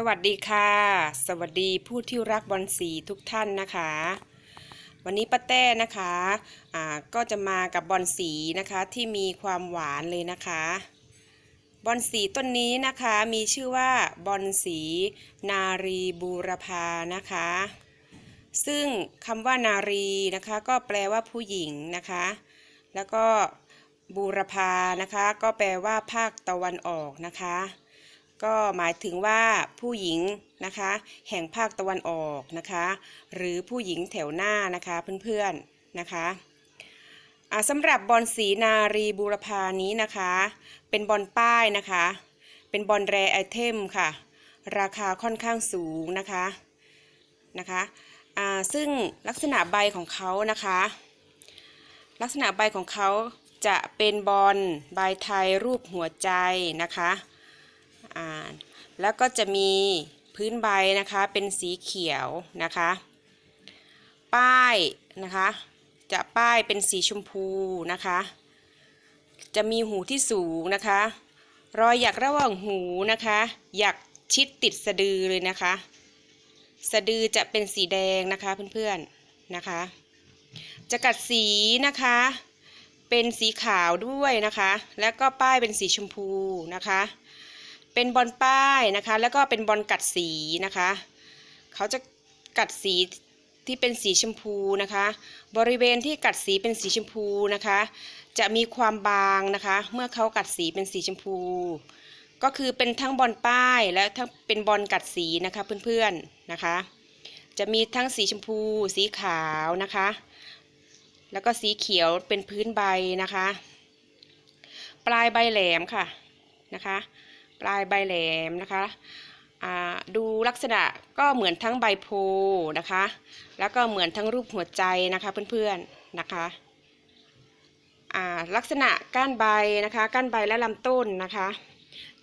สวัสดีค่ะ สวัสดีผู้ที่รักบอลสีทุกท่านนะคะ วันนี้ป้าแต้นะคะอ่าก็จะมากับบอลสีนะคะที่มีความหวานเลยนะคะ บอลสีต้นนี้นะคะมีชื่อว่าบอลสีนารีบูรพานะคะ ซึ่งคำว่านารีนะคะ ก็แปลว่าผู้หญิงนะคะ แล้วก็บูรพานะคะ ก็แปลว่าภาคตะวันออกนะคะ ก็หมายถึงว่าผู้หญิงนะคะ แห่งภาคตะวันออกนะคะ หรือผู้หญิงแถวหน้านะคะเพื่อนๆนะคะสำหรับบอลสีนารีบูรพานี้นะคะ เป็นบอลป้ายนะคะ เป็นบอลแรไอเทมค่ะ ราคาค่อนข้างสูงนะคะนะคะซึ่งลักษณะใบของเขานะคะ ลักษณะใบของเขาจะเป็นบอลใบไทยรูปหัวใจนะคะ อ่าแล้วก็จะมีพื้นใบนะคะเป็นสีเขียวนะคะ ป้ายนะคะ จะป้ายเป็นสีชมพูนะคะ จะมีหูที่สูงนะคะ รอยหยักระหว่างหูนะคะหยักชิดติดสะดือเลยนะคะ สะดือจะเป็นสีแดงนะคะเพื่อนๆนะคะ จะกัดสีนะคะ เป็นสีขาวด้วยนะคะ แล้วก็ป้ายเป็นสีชมพูนะคะ เป็นบอลป้ายนะคะ แล้วก็เป็นบอลกัดสีนะคะ เขาจะกัดสีที่เป็นสีชมพูนะคะ บริเวณที่กัดสีเป็นสีชมพูนะคะ จะมีความบางนะคะ เมื่อเขากัดสีเป็นสีชมพู ก็คือเป็นทั้งบอลป้ายและทั้งเป็นบอลกัดสีนะคะเพื่อนๆนะคะ จะมีทั้งสีชมพู สีขาวนะคะ แล้วก็สีเขียวเป็นพื้นใบนะคะ ปลายใบแหลมค่ะนะคะ ปลายใบแหลมนะคะดูลักษณะก็เหมือนทั้งใบโพนะคะ แล้วก็เหมือนทั้งรูปหัวใจนะคะเพื่อนๆนะคะลักษณะก้านใบนะคะ ก้านใบและลำต้นนะคะ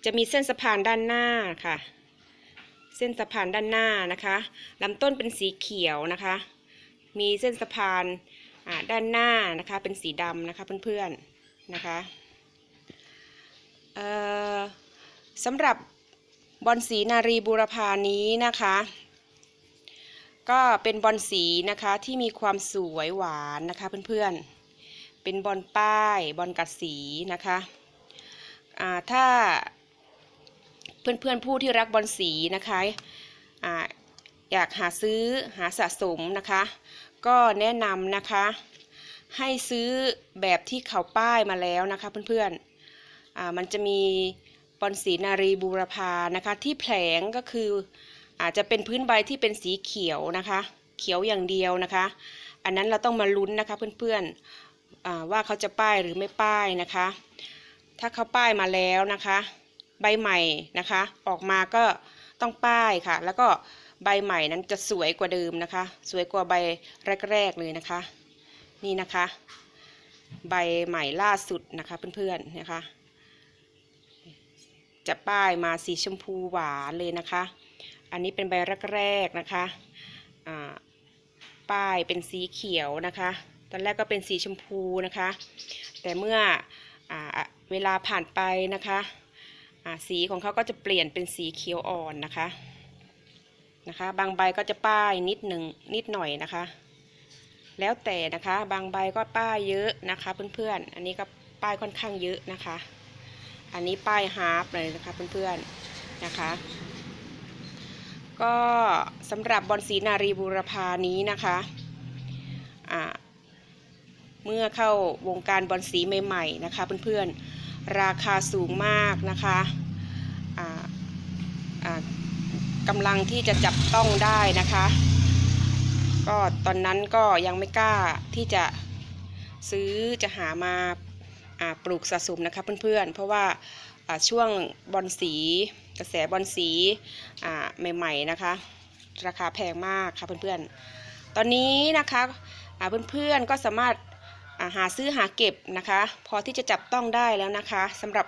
จะมีเส้นสะพานด้านหน้าค่ะ เส้นสะพานด้านหน้านะคะลำต้นเป็นสีเขียวนะคะ มีเส้นสะพานด้านหน้านะคะเป็นสีดำนะคะเพื่อนๆนะคะเอ่อ สำหรับบอลสีนารีบูรพานี้นะคะ ก็เป็นบอลสีนะคะที่มีความสวยหวานนะคะเพื่อนๆ เป็นบอลป้ายบอลกัดสีนะคะถ้าเพื่อนๆผู้ที่รักบอลสีนะคะออยากหาซื้อหาสะสมนะคะ ก็แนะนำนะคะ ให้ซื้อแบบที่เขาป้ายมาแล้วนะคะเพื่อนๆมันจะมี บอลสีนารีบูรพานะคะ ที่แผลงก็คืออาจจะเป็นพื้นใบที่เป็นสีเขียวนะคะ เขียวอย่างเดียวนะคะ อันนั้นเราต้องมาลุ้นนะคะเพื่อนๆว่าเขาจะป้ายหรือไม่ป้ายนะคะ ถ้าเขาป้ายมาแล้วนะคะ ใบใหม่นะคะ ออกมาก็ต้องป้ายค่ะ แล้วก็ใบใหม่นั้นจะสวยกว่าเดิมนะคะ สวยกว่าใบแรกๆเลยนะคะ นี่นะคะ ใบใหม่ล่าสุดนะคะเพื่อนๆนะคะ จะป้ายมาสีชมพูหวานเลยนะคะ อันนี้เป็นใบแรกๆนะคะป้ายเป็นสีเขียวนะคะ ตอนแรกก็เป็นสีชมพูนะคะ แต่เมื่ออเวลาผ่านไปนะคะสีของเขาก็จะเปลี่ยนเป็นสีเขียวอ่อนนะคะนะคะ บางใบก็จะป้ายนิดหนึ่งนิดหน่อยนะคะ แล้วแต่นะคะบางใบก็ป้ายเยอะนะคะเพื่อนๆ อันนี้ก็ป้ายค่อนข้างเยอะนะคะ อันนี้ป้ายฮาร์ปเลยนะคะเพื่อนๆนะคะ ก็สำหรับบอลสีนารีบูรพานี้นะคะอ่าเมื่อเข้าวงการบอลสีใหม่ๆนะคะเพื่อนๆ ราคาสูงมากนะคะอ่าอ่ากำลังที่จะจับต้องได้นะคะ ก็ตอนนั้นก็ยังไม่กล้าที่จะซื้อจะหามา ปลูกสะสมนะคะเพื่อนๆ เพราะว่าช่วงบอลสี กระแสบอลสีใหม่ๆนะคะ ราคาแพงมากค่ะเพื่อนๆ ตอนนี้นะคะอ่าเพื่อนๆก็สามารถาหาซื้อหาเก็บนะคะ พอที่จะจับต้องได้แล้วนะคะสำหรับ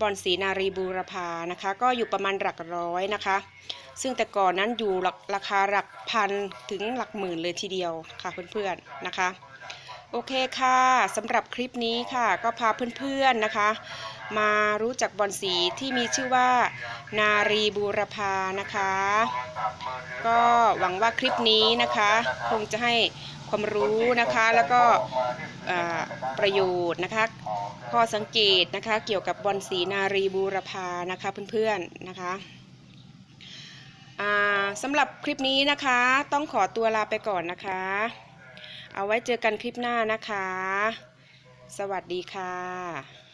บอลสีนารีบูรพานะคะ ก็อยู่ประมาณหลักร้อยนะคะ ซึ่งแต่ก่อนนั้นอยู่ราคาหลักพันถึงหลักหมื่นเลยทีเดียวค่ะเพื่อนๆนะคะ โอเคค่ะสำหรับคลิปนี้ค่ะก็พาเพื่อนๆนะคะ มารู้จักบอลสีที่มีชื่อว่า นารีบูรพานะคะ ก็หวังว่าคลิปนี้นะคะ คงจะให้ความรู้นะคะแล้วก็ประโยชน์นะคะข้อสังเกตนะคะเกี่ยวกับบอลสีนารีบูรพานะคะเพื่อนๆนะคะสำหรับคลิปนี้นะคะ ต้องขอตัวลาไปก่อนนะคะ เอาไว้เจอกันคลิปหน้านะคะ สวัสดีค่ะ